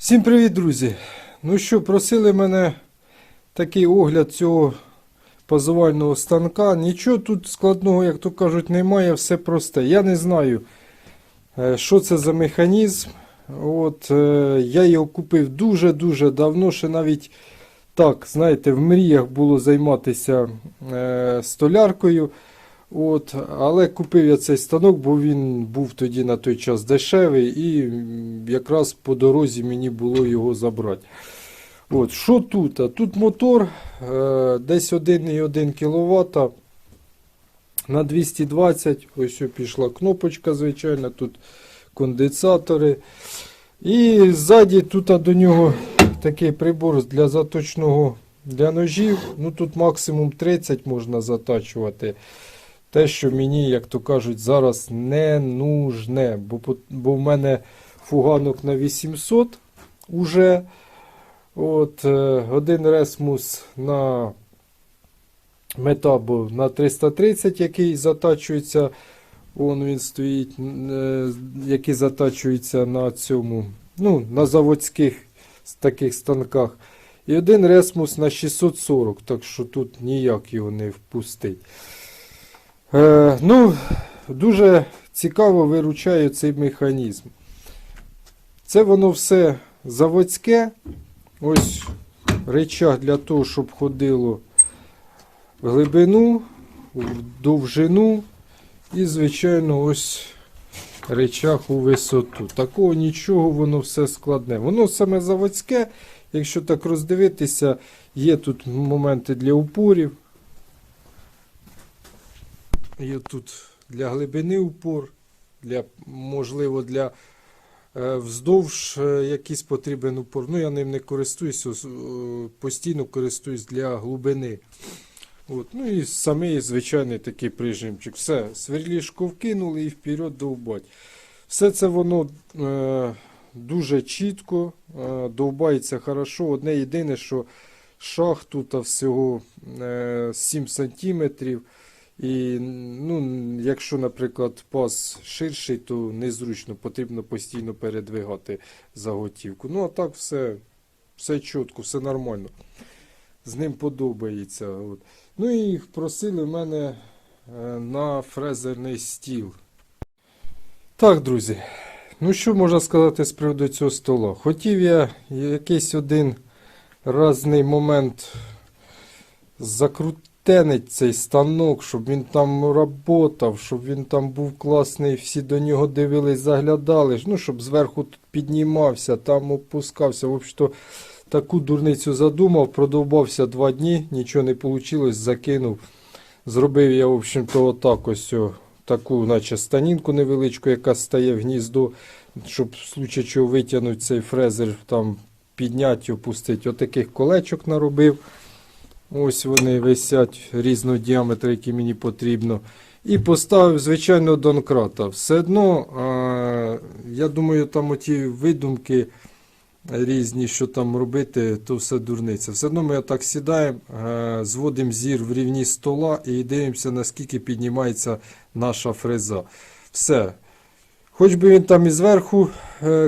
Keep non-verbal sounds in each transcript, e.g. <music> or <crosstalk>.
Всім привіт, друзі! Ну що, просили мене такий огляд цього позивального станка. Нічого тут складного, як то кажуть, немає, все просте. Я не знаю, е, що це за механізм. От, е, я його купив дуже-дуже давно, ще навіть так, знаєте, в мріях було займатися е, столяркою. От, але купив я цей станок, бо він був тоді на той час дешевий, і якраз по дорозі мені було його забрати. От, що тут? А Тут мотор е, десь 1,1 кВт на 220. Ось пішла кнопочка, звичайно, тут конденсатори. І ззаді тут до нього такий прибор для заточного для ножів. Ну Тут максимум 30 можна затачувати. Те, що мені, як то кажуть, зараз не нужне. Бо, бо в мене фуганок на 800 уже. От, е, один ресмус на метабо на 330, який затачується. Вон він стоїть, е, який затачується на цьому, ну, на заводських таких станках. І один ресмус на 640, так що тут ніяк його не впустить. Е, ну, дуже цікаво виручає цей механізм. Це воно все заводське. Ось речах для того, щоб ходило в глибину, в довжину. І, звичайно, ось речах у висоту. Такого нічого, воно все складне. Воно саме заводське, якщо так роздивитися, є тут моменти для упорів. Є тут для глибини упор, для, можливо, для е, вздовж е, якийсь потрібен упор. Ну, я ним не користуюся, ос- е, постійно користуюсь для глибини. От. Ну і самий звичайний такий прижимчик. Все, сверлішку вкинули і вперед довбать. Все це воно е, дуже чітко, е, довбається хорошо. Одне єдине, що шах тут всього е, 7 сантиметрів. І ну, якщо, наприклад, пас ширший, то незручно, потрібно постійно передвигати заготівку. Ну, а так все, все чітко, все нормально. З ним подобається. От. Ну і просили в мене е, на фрезерний стіл. Так, друзі. Ну, що можна сказати з приводу цього стола? Хотів я якийсь один разний момент закрутенить цей станок, щоб він там работав, щоб він там був класний, всі до нього дивились, заглядали, ну, щоб зверху тут піднімався, там опускався. В общем-то, таку дурницю задумав, продовбався два дні, нічого не вийшло, закинув. Зробив я, в общем-то, отак ось таку, наче станінку невеличку, яка стає в гніздо, щоб в случае чого витягнути цей фрезер, там підняти, опустити. Отаких колечок наробив. Ось вони висять різного діаметру, який мені потрібно. І поставив, звичайно, донкрата. Все одно, я думаю, там оті видумки різні, що там робити, то все дурниця. Все одно ми так сідаємо, зводимо зір в рівні стола і дивимося, наскільки піднімається наша фреза. Все. Хоч би він там і зверху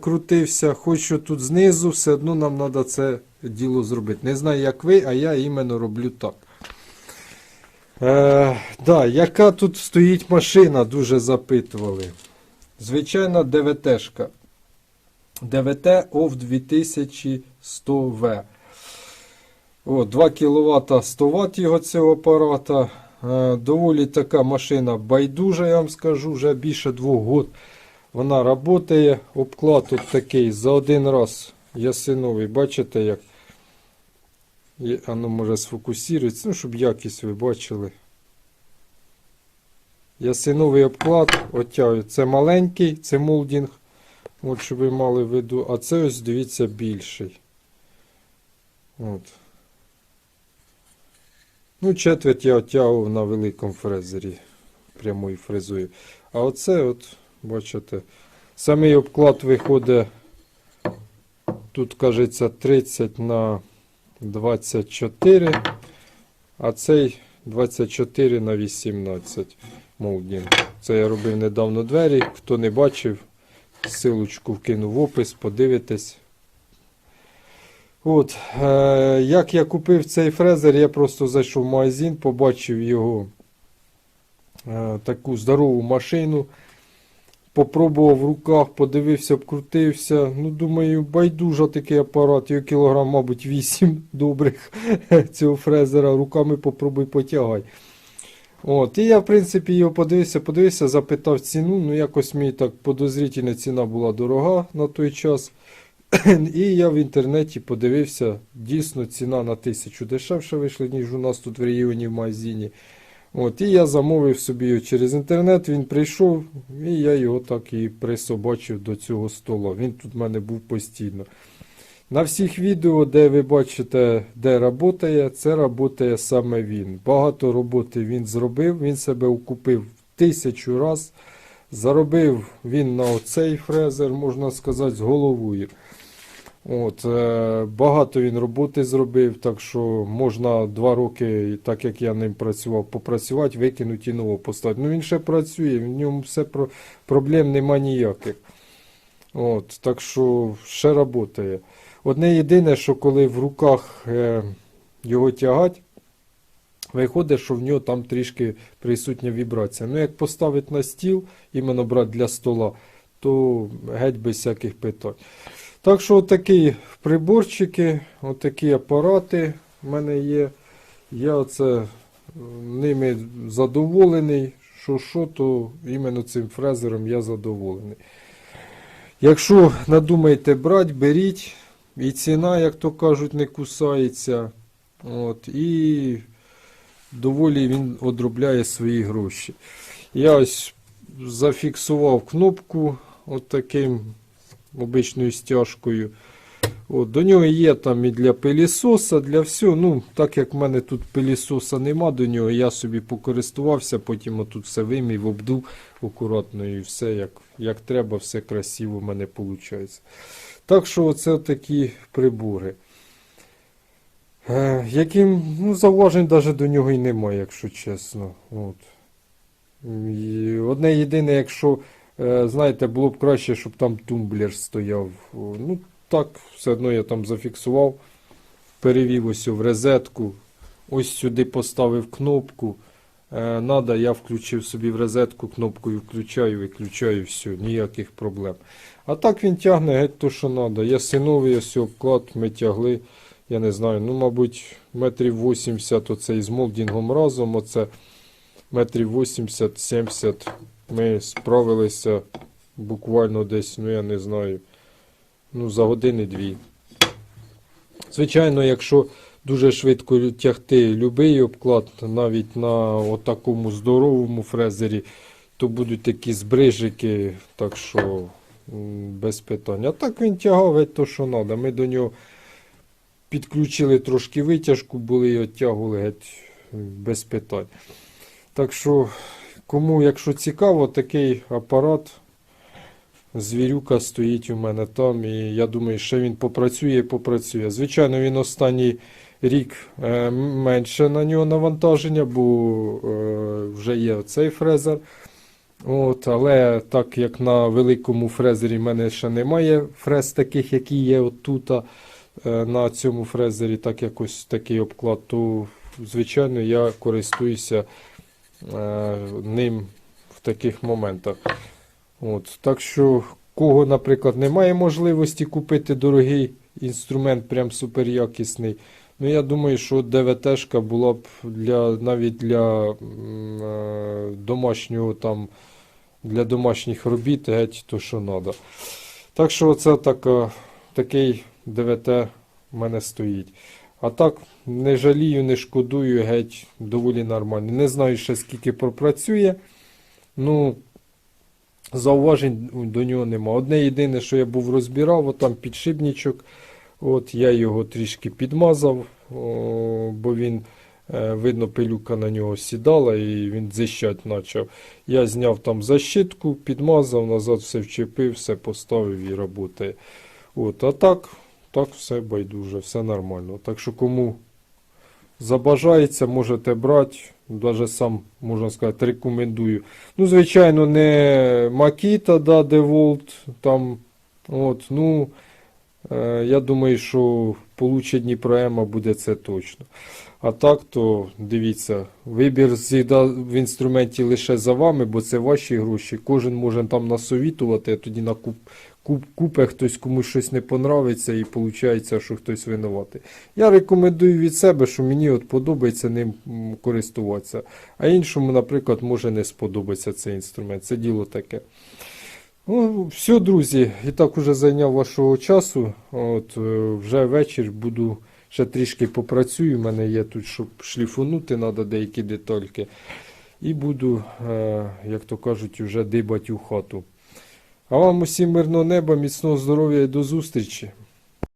крутився, хоч що тут знизу, все одно нам треба це діло зробити. Не знаю, як ви, а я іменно роблю так. Е, да, яка тут стоїть машина, дуже запитували. Звичайна ДВТшка. ДВТ ОВ 2100В. О, 2 кВт 100 Вт його цього апарата. Е, доволі така машина байдужа, я вам скажу, вже більше двох год вона працює. Обклад тут такий за один раз ясиновий. Бачите, як Є- воно може сфокусується, ну, щоб якість ви бачили. Ясиновий обклад, оттягую. Це маленький, це молдінг. От, щоб ви мали в виду. А це ось дивіться більший. От. Ну, четверть я оттягував на великому фрезері. Прямою фрезою. А оце, от, бачите, самий обклад виходить. Тут кажеться 30 на 24, а цей 24 на 18 молдінг. Це я робив недавно двері. Хто не бачив, силочку вкину в опис, подивитесь. От, е, як я купив цей фрезер, я просто зайшов в магазин, побачив його е, таку здорову машину. Попробував в руках, подивився, обкрутився. Ну, думаю, байдужа такий апарат, його кілограм, мабуть, 8 добрих <laughs> цього фрезера. Руками попробуй потягай. От, і я, в принципі, його подивився, подивився, запитав ціну. Ну, якось мені так подозрительна ціна була дорога на той час. <clears throat> І я в інтернеті подивився, дійсно ціна на тисячу дешевше вийшла, ніж у нас тут в регіоні в магазині. От, і я замовив собі його через інтернет, він прийшов, і я його так і присобачив до цього стола. Він тут в мене був постійно. На всіх відео, де ви бачите, де працює, це працює саме він. Багато роботи він зробив, він себе окупив тисячу раз. Заробив він на оцей фрезер, можна сказати, з головою. От, е, багато він роботи зробив, так що можна два роки, так як я ним працював, попрацювати, викинути і нового поставити. Ну він ще працює, в ньому все про, проблем нема ніяких. От, так що ще працює. Одне єдине, що коли в руках е, його тягать, виходить, що в нього там трішки присутня вібрація. Ну, як поставити на стіл, іменно брати для стола, то геть без всяких питань. Так що отакі приборчики, отакі апарати в мене є. Я оце е, ними задоволений. Що що, то іменно цим фрезером я задоволений. Якщо надумаєте брати, беріть. І ціна, як то кажуть, не кусається. От, і доволі він одробляє свої гроші. Я ось зафіксував кнопку от таким обичною стяжкою. От, до нього є там і для пилісоса, для всього. Ну, так як в мене тут пилісоса нема до нього, я собі покористувався, потім отут все вимів, обдув акуратно і все як, як треба, все красиво в мене виходить. Так що оце такі прибори. Е, яким, ну, зауважень навіть до нього і немає, якщо чесно. От. І одне єдине, якщо, знаєте, було б краще, щоб там тумблер стояв. Ну, так, все одно я там зафіксував, перевів ось в розетку, ось сюди поставив кнопку. Е, надо, я включив собі в розетку, кнопкою включаю, виключаю, все, ніяких проблем. А так він тягне геть то, що треба. Я синовий ось обклад, ми тягли, я не знаю, ну, мабуть, метрів 80 оцей з молдінгом разом, оце метрів 80-70 ми справилися буквально десь, ну я не знаю, ну за години-дві. Звичайно, якщо дуже швидко тягти будь-який обклад, навіть на отакому здоровому фрезері, то будуть такі збрижики, так що без питань. А так він тягав то, що треба. Ми до нього підключили трошки витяжку, були і оттягували геть без питань. Так що, кому, якщо цікаво, такий апарат. Звірюка стоїть у мене там, і я думаю, що він попрацює і попрацює. Звичайно, він останній рік е, менше на нього навантаження, бо е, вже є цей фрезер. От, але так як на великому фрезері в мене ще немає фрез таких, які є отут, е, на цьому фрезері, так якось такий обклад, то звичайно я користуюся ним в таких моментах. От, так що, кого, наприклад, немає можливості купити дорогий інструмент, прям суперякісний. Ну, я думаю, що ДВТ-шка була б для, навіть для е, домашнього там, для домашніх робіт геть то, що треба. Так що це така, такий ДВТ в мене стоїть. А так, не жалію, не шкодую, геть доволі нормально. Не знаю ще скільки пропрацює. Ну, зауважень до нього нема. Одне єдине, що я був розбирав, от там підшипничок. От я його трішки підмазав, о, бо він, е, видно, пилюка на нього сідала і він зищать почав. Я зняв там защитку, підмазав, назад все вчепив, все поставив і працює. От, а так, так все байдуже, все нормально. Так що кому забажається, можете брати. навіть сам, можна сказати, рекомендую. Ну, звичайно, не Makita, да, DeWalt, там, от, ну, Я думаю, що получить Дніпроема буде це точно. А так, то дивіться, вибір в інструменті лише за вами, бо це ваші гроші. Кожен може там насовітувати, а тоді на куп, куп, купе хтось комусь щось не понравиться і виходить, що хтось винуватий. Я рекомендую від себе, що мені от подобається ним користуватися. А іншому, наприклад, може не сподобатися цей інструмент. Це діло таке. Ну, все, друзі, і так уже зайняв вашого часу. От, е, вже вечір буду ще трішки попрацюю. У мене є тут, щоб шліфунути, треба деякі детальки. І буду, е, як то кажуть, вже дибати у хату. А вам усім мирного неба, міцного здоров'я і до зустрічі.